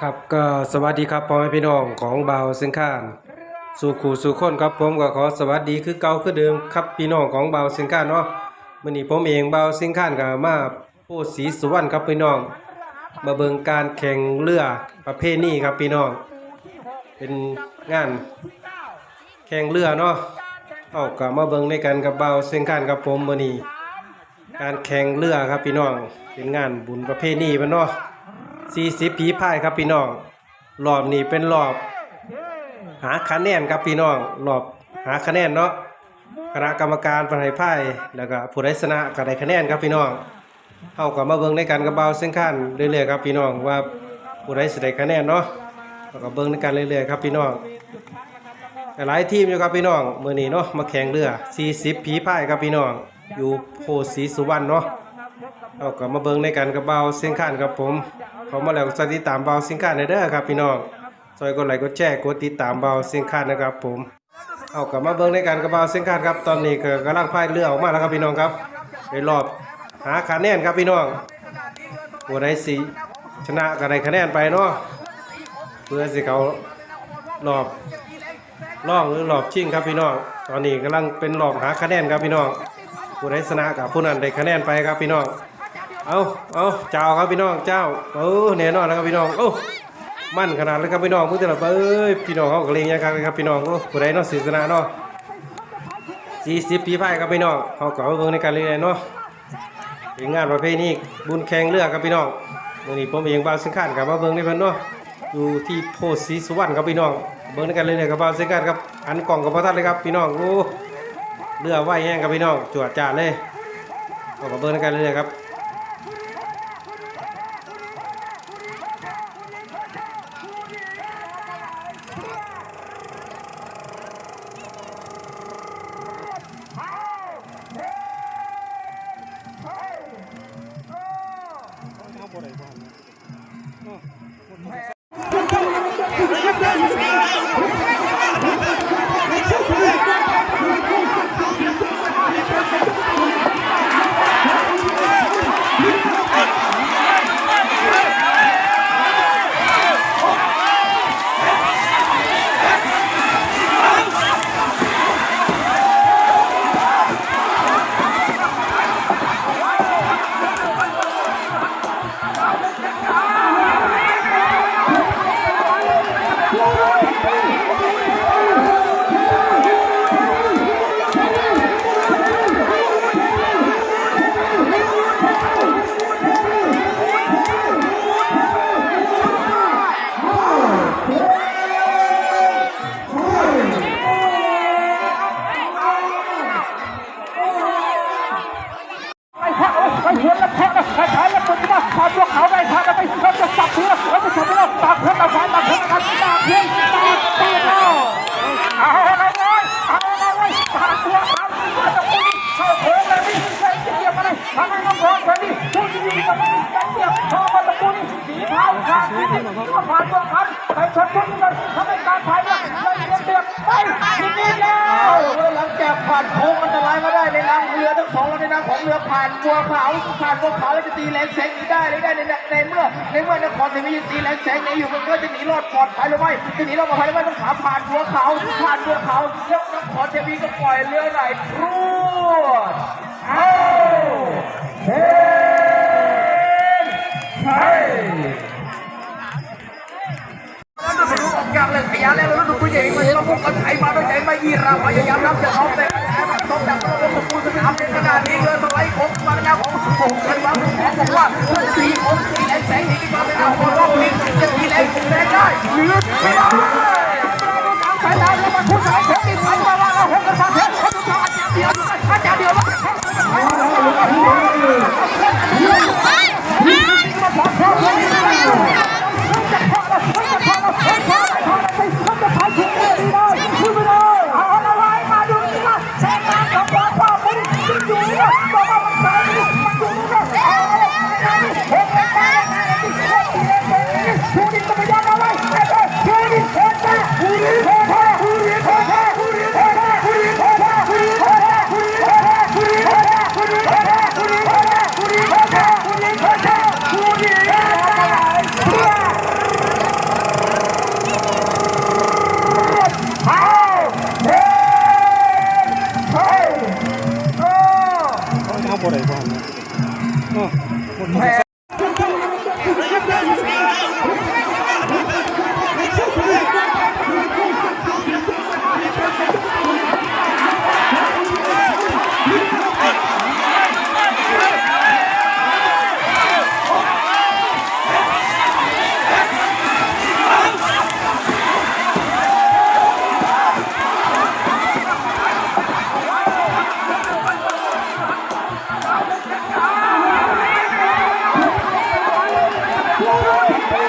ครับก็สวัสดีครับพ่อแม่พี่น้องของเบาวเส้นข้านสู่ขู่สู่คนครับผมก็ขอสวัสดีคือเก่าคือเดิมครับพี่น้องของเบาวเส้นข้านเนาะมื้อนี้ผมเองเบาวเส้นข้านก็มาโพธิ์ศรีสุวรรณครับพี่น้อง มาเบิ่งการแข่งเรือประเภทนี้ครับพี่น้อง เป็นงานแข่งเรือเนาะเอาก็มาเบิ่งในกันกับเบาวเส้นข้านครับผมมื้อนี้การแข่งเรือครับพี่น้องเป็นงานบุญประเภทนี้มันเนาะ 40ผีพายครับพี่น้องรอบนี้เป็นรอบ หาคะแนนครับพี่น้องรอบหาคะแนนเนาะคณะกรรมการประหายพายแล้วก็ผู้ได้ชนะก็ได้คะแนนครับพี่น้องเฮาก็มาเบิ่งในกันกับเบาเส้นขั้นเรื่อยๆครับพี่น้องว่าผู้ใดสิได้คะแนนเนาะแล้วก็เบิ่งในกันเรื่อยๆครับพี่น้องหลายทีมอยู่ครับพี่น้องมื้อนี้เนาะมาแข่งเรือ 40ผีพายครับพี่น้องอยู่โพธิ์ศรีสุวรรณเนาะ เอาก็มาเบิ่งในกันกับเบาเสียงข้านครับผมเขามาแล้วติดตามเบาเสียงข้านได้เด้อครับพี่น้องซอยกดไลค์กดแชร์กดติดตามเบาเสียงข้านนะครับผมเอากลับมาเบิ่งในกันกับเบาเสียงข้านครับตอนนี้ก็กำลังพายเรือออกมาแล้วครับพี่น้องครับในรอบหาคะแนนครับพี่น้องผู้ใดสิชนะก็ได้คะแนนไปเนาะเพื่อสิเขารอบร่องหรือรอบชิงครับพี่น้องตอนนี้กำลังเป็นรอบหาคะแนนครับพี่น้องผู้ใดชนะกับผู้นั้นได้คะแนนไปครับพี่น้อง เอาเอาเจ้าครับพี่น้องเจ้าเออแน่นอนแล้วครับพี่น้องโอ้มั่นขนาดเลยครับพี่น้องพูดแต่ละเอ้ยพี่น้องเขาก็เลงยังครับครับพี่น้องโอ้ผู้ใดเนาะศรีชนะเนาะสี่สิบปีพายครับพี่น้องเขาก็มาเบิ่งในการเรียนเนาะเป็นงานประเภทนี้บุญแข่งเรือกครับพี่น้องวันนี้ผมเองบ่าวสิงคานกับมาเบิ่งในเพิ่นเนาะอยู่ที่โพธิ์ศรีสุวรรณครับพี่น้องเบิ่งในการเรียนกับบ่าวสิงคานครับอันกล่องกับพ่อท่านเลยครับพี่น้องโอ้เรือไหวแห้งครับพี่น้องจวดจ้าเลยเอามาเบิ้งกันเลยครับ ดิพูดดีๆกับมันกันเกี่ยวพอมาตะกุนสีเท้าขาดที่ก็ผ่านตัวคันไปชนพุ่งกันทำให้การถ่ายเนี่ยเลยเดือดเดือดไปทีนี้แล้วหลังจากผ่านโค้งอันตรายมาได้ในนำเรือทั้งสองลำในน้ำของเรือผ่านบัวขาวผ่านบัวขาวแล้วจะตีแรงแสงนีได้หรือได้ในในเมื่อในเมื่อนครศรีวิตีแรงแสงหนีอยู่มันก็จะหนีรอดปลอดภัยหรือไม่จะหนีรอดปลอดภัยหรือไม่ต้องขาผ่านบัวขาวผ่านบัวขาวแล้วนครศรีวิก็ปล่อยเรือไหลพรวดเยาแล้วแล้วดูผู้หญิงมันห็นเราพวกกันไทยมาด้วยใจไม่ยีราพยายามนับจะท้องแต่แพ้มันต้องดักต้องลงกับกูจะทำในขนาดนี้เกินสไลด์ผมมาแล้วผมผมเคยว่าผมบอกว่าเพื่อนตีผมตีแรงแสงหนีดีกว่าไม่เอาคนรอบนี้จะตีแรงแสงได้หรือไม่ได้สายตาเรามาพูดสายผมอีก เขาบ่ได้บ่เนาะ Yeah.